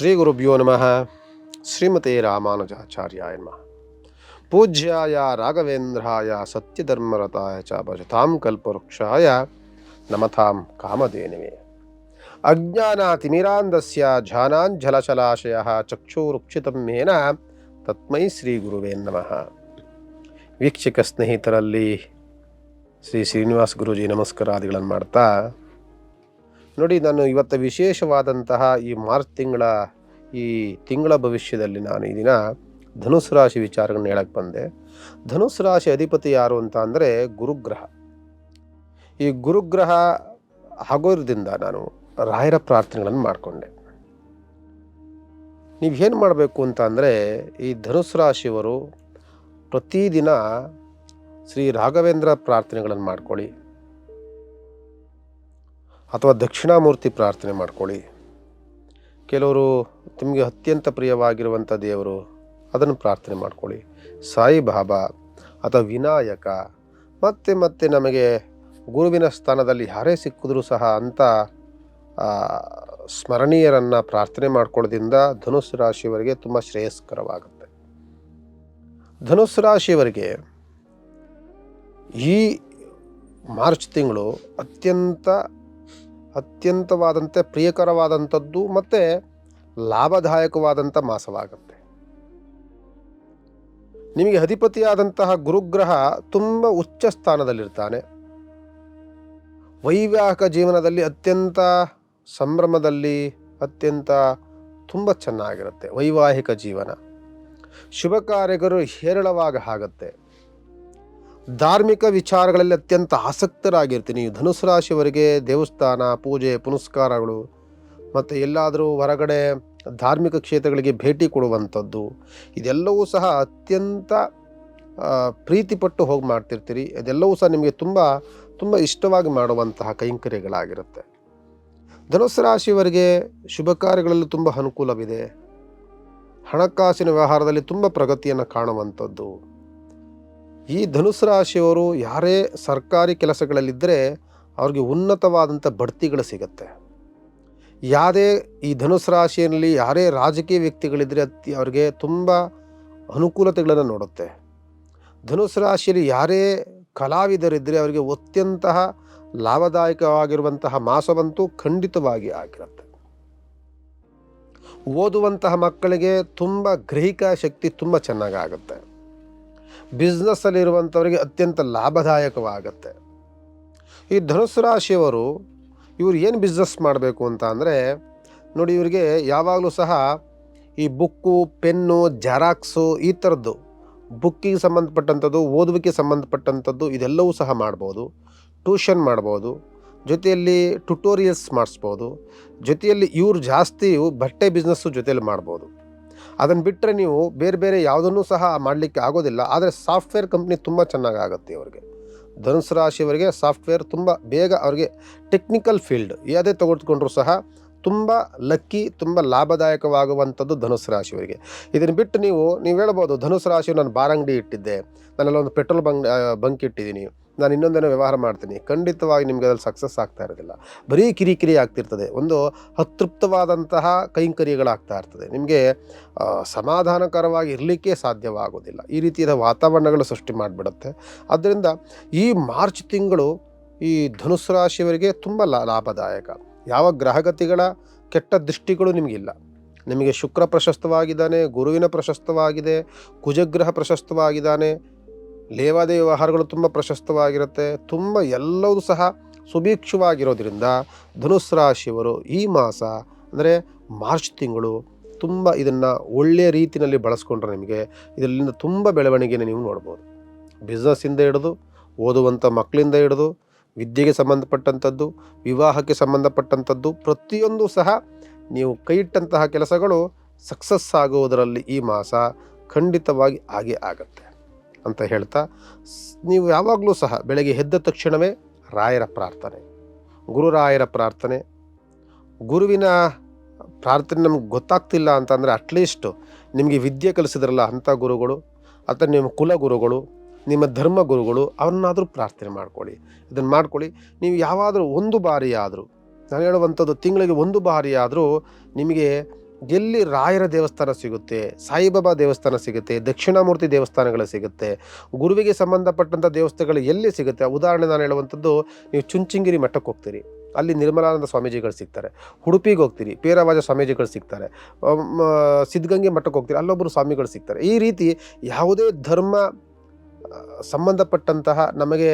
ಶ್ರೀ ಗುರುಭ್ಯೋ ನಮಃ ಶ್ರೀಮತೆ ರಾಮಾನುಜಾಚಾರ್ಯಾಯ ನಮಃ ಪೂಜ್ಯಾಯ ರಾಘವೇಂದ್ರಾಯ ಸತ್ಯಧರ್ಮರತಾಯ ಚ ಭಜತಾಂ ಕಲ್ಪವೃಕ್ಷಾಯ ನಮತಾಂ ಕಾಮಧೇನವೇ ಅಜ್ಞಾನಾತಿಮಿರಾಂಧಸ್ಯ ಝಾನಾಂಜಲಶಲಾಶಯ ಚಕ್ಷುರುಕ್ಷಿತಂ ಮೇನ ತತ್ಮೈ ಶ್ರೀ ಗುರುವೇ ನಮಃ ವೀಕ್ಷಕ ಸ್ನೇಹಿತರಲ್ಲಿ ಶ್ರೀ ಶ್ರೀನಿವಾಸ ಗುರೂಜಿ ನಮಸ್ಕಾರಾದಿಗಳನ್ನು ಮಾಡ್ತಾ ನೋಡಿ, ನಾನು ಇವತ್ತು ವಿಶೇಷವಾದಂತಹ ಈ ಮಾರ್ಚ್ ತಿಂಗಳ, ಈ ತಿಂಗಳ ಭವಿಷ್ಯದಲ್ಲಿ ನಾನು ಈ ದಿನ ಧನುಸು ರಾಶಿ ವಿಚಾರಗಳನ್ನ ಹೇಳಕ್ಕೆ ಬಂದೆ. ಧನುಸು ರಾಶಿ ಅಧಿಪತಿ ಯಾರು ಅಂತ ಅಂದರೆ ಗುರುಗ್ರಹ. ಈ ಗುರುಗ್ರಹ ಆಗೋದ್ರಿಂದ ನಾನು ರಾಯರ ಪ್ರಾರ್ಥನೆಗಳನ್ನು ಮಾಡಿಕೊಂಡೆ. ನೀವೇನು ಮಾಡಬೇಕು ಅಂತ ಅಂದರೆ, ಈ ಧನುಸು ರಾಶಿಯವರು ಪ್ರತಿದಿನ ಶ್ರೀ ರಾಘವೇಂದ್ರ ಪ್ರಾರ್ಥನೆಗಳನ್ನು ಮಾಡ್ಕೊಳ್ಳಿ. ಅಥವಾ ದಕ್ಷಿಣಾಮೂರ್ತಿ ಪ್ರಾರ್ಥನೆ ಮಾಡ್ಕೊಳ್ಳಿ. ಕೆಲವರು ನಿಮಗೆ ಅತ್ಯಂತ ಪ್ರಿಯವಾಗಿರುವಂಥ ದೇವರು ಅದನ್ನು ಪ್ರಾರ್ಥನೆ ಮಾಡ್ಕೊಳ್ಳಿ. ಸಾಯಿಬಾಬಾ ಅಥವಾ ವಿನಾಯಕ ಮತ್ತೆ ಮತ್ತೆ ನಮಗೆ ಗುರುವಿನ ಸ್ಥಾನದಲ್ಲಿ ಯಾರೇ ಸಿಕ್ಕಿದ್ರೂ ಸಹ ಆ, ಸ್ಮರಣೀಯರನ್ನು ಪ್ರಾರ್ಥನೆ ಮಾಡ್ಕೊಳ್ಳೋದ್ರಿಂದ ಧನುಸ್ಸು ರಾಶಿಯವರಿಗೆ ತುಂಬ ಶ್ರೇಯಸ್ಕರವಾಗುತ್ತೆ. ಧನುಸ್ಸು ರಾಶಿಯವರಿಗೆ ಈ ಮಾರ್ಚ್ ತಿಂಗಳು ಅತ್ಯಂತ ಅತ್ಯಂತವಾದಂತೆ ಪ್ರಿಯಕರವಾದಂಥದ್ದು ಮತ್ತು ಲಾಭದಾಯಕವಾದಂಥ ಮಾಸವಾಗುತ್ತೆ. ನಿಮಗೆ ಅಧಿಪತಿಯಾದಂತಹ ಗುರುಗ್ರಹ ತುಂಬ ಉಚ್ಚ ಸ್ಥಾನದಲ್ಲಿರ್ತಾನೆ. ವೈವಾಹಿಕ ಜೀವನದಲ್ಲಿ ಅತ್ಯಂತ ಸಂಭ್ರಮದಲ್ಲಿ ಅತ್ಯಂತ ತುಂಬ ಚೆನ್ನಾಗಿರುತ್ತೆ ವೈವಾಹಿಕ ಜೀವನ. ಶುಭ ಕಾರ್ಯಗಳು ಹೇರಳವಾಗಿ ಆಗುತ್ತೆ. ಧಾರ್ಮಿಕ ವಿಚಾರಗಳಲ್ಲಿ ಅತ್ಯಂತ ಆಸಕ್ತರಾಗಿರ್ತೀನಿ. ಧನುಸು ರಾಶಿಯವರಿಗೆ ದೇವಸ್ಥಾನ, ಪೂಜೆ, ಪುನಸ್ಕಾರಗಳು ಮತ್ತು ಎಲ್ಲಾದರೂ ಹೊರಗಡೆ ಧಾರ್ಮಿಕ ಕ್ಷೇತ್ರಗಳಿಗೆ ಭೇಟಿ ಕೊಡುವಂಥದ್ದು. ಇದೆಲ್ಲವೂ ಸಹ ಅತ್ಯಂತ ಪ್ರೀತಿಪಟ್ಟು ಹೋಗಿ ಮಾಡ್ತಿರ್ತೀರಿ. ಇದೆಲ್ಲವೂ ಸಹ ನಿಮಗೆ ತುಂಬ ತುಂಬ ಇಷ್ಟವಾಗಿ ಮಾಡುವಂತಹ ಕೈಂಕರ್ಯಗಳಾಗಿರುತ್ತೆ. ಧನುಸು ರಾಶಿಯವರಿಗೆ ಶುಭ ಕಾರ್ಯಗಳಲ್ಲೂ ತುಂಬ ಅನುಕೂಲವಿದೆ. ಹಣಕಾಸಿನ ವ್ಯವಹಾರದಲ್ಲಿ ತುಂಬ ಪ್ರಗತಿಯನ್ನು ಕಾಣುವಂಥದ್ದು. ಈ ಧನುಸು ರಾಶಿಯವರು ಯಾರೇ ಸರ್ಕಾರಿ ಕೆಲಸಗಳಲ್ಲಿದ್ದರೆ ಅವ್ರಿಗೆ ಉನ್ನತವಾದಂಥ ಬಡ್ತಿಗಳು ಸಿಗುತ್ತೆ. ಯಾವುದೇ ಈ ಧನುಸು ರಾಶಿಯಲ್ಲಿ ಯಾರೇ ರಾಜಕೀಯ ವ್ಯಕ್ತಿಗಳಿದ್ದರೆ ಅತಿ ಅವ್ರಿಗೆ ತುಂಬ ಅನುಕೂಲತೆಗಳನ್ನು ನೋಡುತ್ತೆ. ಧನುಸು ರಾಶಿಯಲ್ಲಿ ಯಾರೇ ಕಲಾವಿದರಿದ್ದರೆ ಅವರಿಗೆ ಅತ್ಯಂತಹ ಲಾಭದಾಯಕವಾಗಿರುವಂತಹ ಮಾಸವಂತೂ ಖಂಡಿತವಾಗಿ ಆಗಿರುತ್ತೆ. ಓದುವಂತಹ ಮಕ್ಕಳಿಗೆ ತುಂಬ ಗ್ರಹಿಕಾ ಶಕ್ತಿ ತುಂಬ ಚೆನ್ನಾಗಾಗುತ್ತೆ. ಬಿಸ್ನೆಸ್ಸಲ್ಲಿರುವಂಥವರಿಗೆ ಅತ್ಯಂತ ಲಾಭದಾಯಕವಾಗುತ್ತೆ. ಈ ಧನುಸು ರಾಶಿಯವರು ಇವರು ಏನು ಬಿಸ್ನೆಸ್ ಮಾಡಬೇಕು ಅಂತ ಅಂದರೆ, ನೋಡಿ ಇವರಿಗೆ ಯಾವಾಗಲೂ ಸಹ ಈ ಬುಕ್ಕು, ಪೆನ್ನು, ಜೆರಾಕ್ಸು ಈ ಥರದ್ದು ಬುಕ್ಕಿಗೆ ಸಂಬಂಧಪಟ್ಟಂಥದ್ದು, ಓದುವಿಕೆ ಸಂಬಂಧಪಟ್ಟಂಥದ್ದು ಇದೆಲ್ಲವೂ ಸಹ ಮಾಡ್ಬೋದು ಟ್ಯೂಷನ್ ಮಾಡ್ಬೋದು, ಜೊತೆಯಲ್ಲಿ ಟ್ಯುಟೋರಿಯಲ್ಸ್ ಮಾಡಿಸ್ಬೋದು, ಜೊತೆಯಲ್ಲಿ ಇವರು ಜಾಸ್ತಿ ಬಟ್ಟೆ ಬಿಸ್ನೆಸ್ಸು ಜೊತೆಯಲ್ಲಿ ಮಾಡ್ಬೋದು. ಅದನ್ನು ಬಿಟ್ಟರೆ ನೀವು ಬೇರೆ ಬೇರೆ ಯಾವುದನ್ನು ಸಹ ಮಾಡಲಿಕ್ಕೆ ಆಗೋದಿಲ್ಲ. ಆದರೆ ಸಾಫ್ಟ್ವೇರ್ ಕಂಪ್ನಿ ತುಂಬ ಚೆನ್ನಾಗಾಗುತ್ತೆ ಅವ್ರಿಗೆ. ಧನುಸು ರಾಶಿಯವರಿಗೆ ಸಾಫ್ಟ್ವೇರ್ ತುಂಬ ಬೇಗ ಅವರಿಗೆ ಟೆಕ್ನಿಕಲ್ ಫೀಲ್ಡ್ ಯಾವುದೇ ತೆಗೆದುಕೊಂಡ್ರೂ ಸಹ ತುಂಬ ಲಕ್ಕಿ, ತುಂಬ ಲಾಭದಾಯಕವಾಗುವಂಥದ್ದು ಧನುಸು ರಾಶಿಯವರಿಗೆ. ಇದನ್ನು ಬಿಟ್ಟು ನೀವು ನೀವು ಹೇಳ್ಬೋದು, ಧನುಸು ರಾಶಿ ನಾನು ಬಾರಂಗಡಿ ಇಟ್ಟಿದ್ದೆ. ನಾನೆಲ್ಲ ಒಂದು ಪೆಟ್ರೋಲ್ ಬಂಕ್ ಬಂಕ್ ಇಟ್ಟಿದ್ದೀನಿ. ನಾನು ಇನ್ನೊಂದೇನೋ ವ್ಯವಹಾರ ಮಾಡ್ತೀನಿ. ಖಂಡಿತವಾಗಿ ನಿಮಗೆ ಅದ್ರಲ್ಲಿ ಸಕ್ಸಸ್ ಆಗ್ತಾ ಇರೋದಿಲ್ಲ. ಬರೀ ಕಿರಿಕಿರಿ ಆಗ್ತಿರ್ತದೆ. ಒಂದು ಅತೃಪ್ತವಾದಂತಹ ಕೈಂಕರ್ಯಗಳಾಗ್ತಾ ಇರ್ತದೆ. ನಿಮಗೆ ಸಮಾಧಾನಕರವಾಗಿ ಇರಲಿಕ್ಕೆ ಸಾಧ್ಯವಾಗೋದಿಲ್ಲ. ಈ ರೀತಿಯಾದ ವಾತಾವರಣಗಳು ಸೃಷ್ಟಿ ಮಾಡಿಬಿಡುತ್ತೆ. ಆದ್ದರಿಂದ ಈ ಮಾರ್ಚ್ ತಿಂಗಳು ಈ ಧನುಸ್ ರಾಶಿಯವರಿಗೆ ತುಂಬ ಲಾಭದಾಯಕ. ಯಾವ ಗ್ರಹಗತಿಗಳ ಕೆಟ್ಟ ದೃಷ್ಟಿಗಳು ನಿಮಗಿಲ್ಲ ನಿಮಗೆ ಶುಕ್ರ ಪ್ರಶಸ್ತವಾಗಿದ್ದಾನೆ, ಗುರುವಿನ ಪ್ರಶಸ್ತವಾಗಿದೆ, ಕುಜಗ್ರಹ ಪ್ರಶಸ್ತವಾಗಿದ್ದಾನೆ ಲೇವಾದೇವಿ ವ್ಯವಹಾರಗಳು ತುಂಬ ಪ್ರಶಸ್ತವಾಗಿರುತ್ತೆ. ತುಂಬ ಎಲ್ಲವೂ ಸಹ ಸುಭೀಕ್ಷವಾಗಿರೋದ್ರಿಂದ ಧನುಸ್ ರಾಶಿಯವರು ಈ ಮಾಸ ಅಂದರೆ ಮಾರ್ಚ್ ತಿಂಗಳು ತುಂಬ ಇದನ್ನು ಒಳ್ಳೆಯ ರೀತಿಯಲ್ಲಿ ಬಳಸ್ಕೊಂಡ್ರೆ ನಿಮಗೆ ಇದರಿಂದ ತುಂಬ ಬೆಳವಣಿಗೆನ ನೀವು ನೋಡ್ಬೋದು. ಬಿಸ್ನೆಸ್ಸಿಂದ ಹಿಡಿದು ಓದುವಂಥ ಮಕ್ಕಳಿಂದ ಹಿಡಿದು ವಿದ್ಯೆಗೆ ಸಂಬಂಧಪಟ್ಟಂಥದ್ದು, ವಿವಾಹಕ್ಕೆ ಸಂಬಂಧಪಟ್ಟಂಥದ್ದು ಪ್ರತಿಯೊಂದು ಸಹ ನೀವು ಕೈಯಿಟ್ಟಂತಹ ಕೆಲಸಗಳು ಸಕ್ಸಸ್ ಆಗುವುದರಲ್ಲಿ ಈ ಮಾಸ ಖಂಡಿತವಾಗಿ ಆಗೇ ಆಗತ್ತೆ. ಅಂತ ಹೇಳ್ತಾ ನೀವು ಯಾವಾಗಲೂ ಸಹ ಬೆಳಗ್ಗೆ ಎದ್ದ ತಕ್ಷಣವೇ ರಾಯರ ಪ್ರಾರ್ಥನೆ. ಗುರುರಾಯರ ಪ್ರಾರ್ಥನೆ. ಗುರುವಿನ ಪ್ರಾರ್ಥನೆ ನಮ್ಗೆ ಗೊತ್ತಾಗ್ತಿಲ್ಲ ಅಂತಂದರೆ ಅಟ್ಲೀಸ್ಟ್ ನಿಮಗೆ ವಿದ್ಯೆ ಕಲಿಸಿದ್ರಲ್ಲ ಅಂಥ ಗುರುಗಳು, ಅಥವಾ ನಿಮ್ಮ ಕುಲ ಗುರುಗಳು, ನಿಮ್ಮ ಧರ್ಮ ಗುರುಗಳು, ಅವರನ್ನಾದರೂ ಪ್ರಾರ್ಥನೆ ಮಾಡ್ಕೊಳ್ಳಿ. ಇದನ್ನು ಮಾಡ್ಕೊಳ್ಳಿ. ನೀವು ಯಾವಾದರೂ ಒಂದು ಬಾರಿ ಆದರೂ ನಾನು ಹೇಳುವಂಥದ್ದು ತಿಂಗಳಿಗೆ ಒಂದು ಬಾರಿ ಆದರೂ ನಿಮಗೆ ಎಲ್ಲಿ ರಾಯರ ದೇವಸ್ಥಾನ ಸಿಗುತ್ತೆ, ಸಾಯಿಬಾಬಾ ದೇವಸ್ಥಾನ ಸಿಗುತ್ತೆ, ದಕ್ಷಿಣಾಮೂರ್ತಿ ದೇವಸ್ಥಾನಗಳು ಸಿಗುತ್ತೆ, ಗುರುವಿಗೆ ಸಂಬಂಧಪಟ್ಟಂಥ ದೇವಸ್ಥಾನಗಳು ಎಲ್ಲಿ ಸಿಗುತ್ತೆ? ಉದಾಹರಣೆ ನಾನು ಹೇಳುವಂಥದ್ದು, ನೀವು ಚುಂಚಿಂಗಿರಿ ಮಠಕ್ಕೆ ಹೋಗ್ತೀರಿ. ಅಲ್ಲಿ ನಿರ್ಮಲಾನಂದ ಸ್ವಾಮೀಜಿಗಳು ಸಿಗ್ತಾರೆ. ಉಡುಪಿಗೆ ಹೋಗ್ತೀರಿ, ಪೇರವಾಜ ಸ್ವಾಮೀಜಿಗಳು ಸಿಗ್ತಾರೆ. ಸಿದ್ಧಗಂಗೆ ಮಠಕ್ಕೆ ಹೋಗ್ತೀರಿ, ಅಲ್ಲೊಬ್ಬರು ಸ್ವಾಮಿಗಳು ಸಿಗ್ತಾರೆ. ಈ ರೀತಿ ಯಾವುದೇ ಧರ್ಮ ಸಂಬಂಧಪಟ್ಟಂತಹ ನಮಗೆ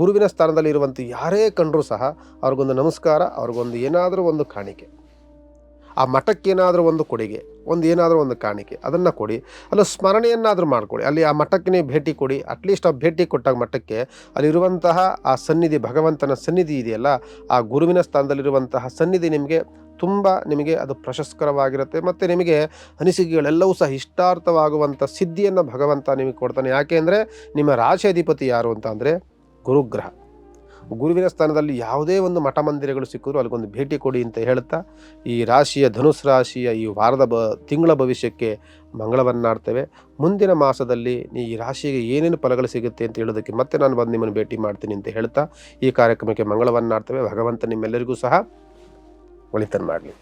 ಗುರುವಿನ ಸ್ಥಾನದಲ್ಲಿ ಇರುವಂಥ ಯಾರೇ ಕಂಡರೂ ಸಹ ಅವ್ರಿಗೊಂದು ನಮಸ್ಕಾರ, ಅವ್ರಿಗೊಂದು ಏನಾದರೂ ಒಂದು ಕಾಣಿಕೆ. ಆ ಮಠಕ್ಕೆ ಏನಾದರೂ ಒಂದು ಕೊಡುಗೆ, ಒಂದು ಏನಾದರೂ ಒಂದು ಕಾಣಿಕೆ, ಅದನ್ನು ಕೊಡಿ. ಅಲ್ಲ ಸ್ಮರಣೆಯನ್ನಾದರೂ ಮಾಡಿಕೊಡಿ. ಅಲ್ಲಿ ಆ ಮಠಕ್ಕೆ ಭೇಟಿ ಕೊಡಿ. ಅಟ್ಲೀಸ್ಟ್ ಆ ಭೇಟಿ ಕೊಟ್ಟಾಗ ಮಠಕ್ಕೆ ಅಲ್ಲಿರುವಂತಹ ಆ ಸನ್ನಿಧಿ, ಭಗವಂತನ ಸನ್ನಿಧಿ ಇದೆಯಲ್ಲ, ಆ ಗುರುವಿನ ಸ್ಥಾನದಲ್ಲಿರುವಂತಹ ಸನ್ನಿಧಿ ನಿಮಗೆ ತುಂಬ ನಿಮಗೆ ಅದು ಪ್ರಶಸ್ಕರವಾಗಿರುತ್ತೆ. ಮತ್ತು ನಿಮಗೆ ಅನಿಸಿಕೆಗಳೆಲ್ಲವೂ ಸಹ ಇಷ್ಟಾರ್ಥವಾಗುವಂಥ ಸಿದ್ಧಿಯನ್ನು ಭಗವಂತ ನಿಮಗೆ ಕೊಡ್ತಾನೆ. ಯಾಕೆ ಅಂದರೆ ನಿಮ್ಮ ರಾಶಿ ಯಾರು ಅಂತ ಅಂದರೆ ಗುರುಗ್ರಹ. ಗುರುವಿನ ಸ್ಥಾನದಲ್ಲಿ ಯಾವುದೇ ಒಂದು ಮಠ ಮಂದಿರಗಳು ಸಿಕ್ಕಿದ್ರು ಅಲ್ಲಿಗೊಂದು ಭೇಟಿ ಕೊಡಿ ಅಂತ ಹೇಳ್ತಾ ಈ ರಾಶಿಯ ಧನುಸ್ ರಾಶಿಯ ಈ ವಾರದ ಬ ತಿಂಗಳ ಭವಿಷ್ಯಕ್ಕೆ ಮಂಗಳವನ್ನಾಡ್ತೇವೆ. ಮುಂದಿನ ಮಾಸದಲ್ಲಿ ಈ ರಾಶಿಗೆ ಏನೇನು ಫಲಗಳು ಸಿಗುತ್ತೆ ಅಂತ ಹೇಳೋದಕ್ಕೆ ಮತ್ತೆ ನಾನು ಬಂದು ನಿಮ್ಮನ್ನು ಭೇಟಿ ಮಾಡ್ತೀನಿ ಅಂತ ಹೇಳ್ತಾ ಈ ಕಾರ್ಯಕ್ರಮಕ್ಕೆ ಮಂಗಳವನ್ನಾಡ್ತೇವೆ. ಭಗವಂತ ನಿಮ್ಮೆಲ್ಲರಿಗೂ ಸಹ ಒಳಿತನ್ನು ಮಾಡಲಿ.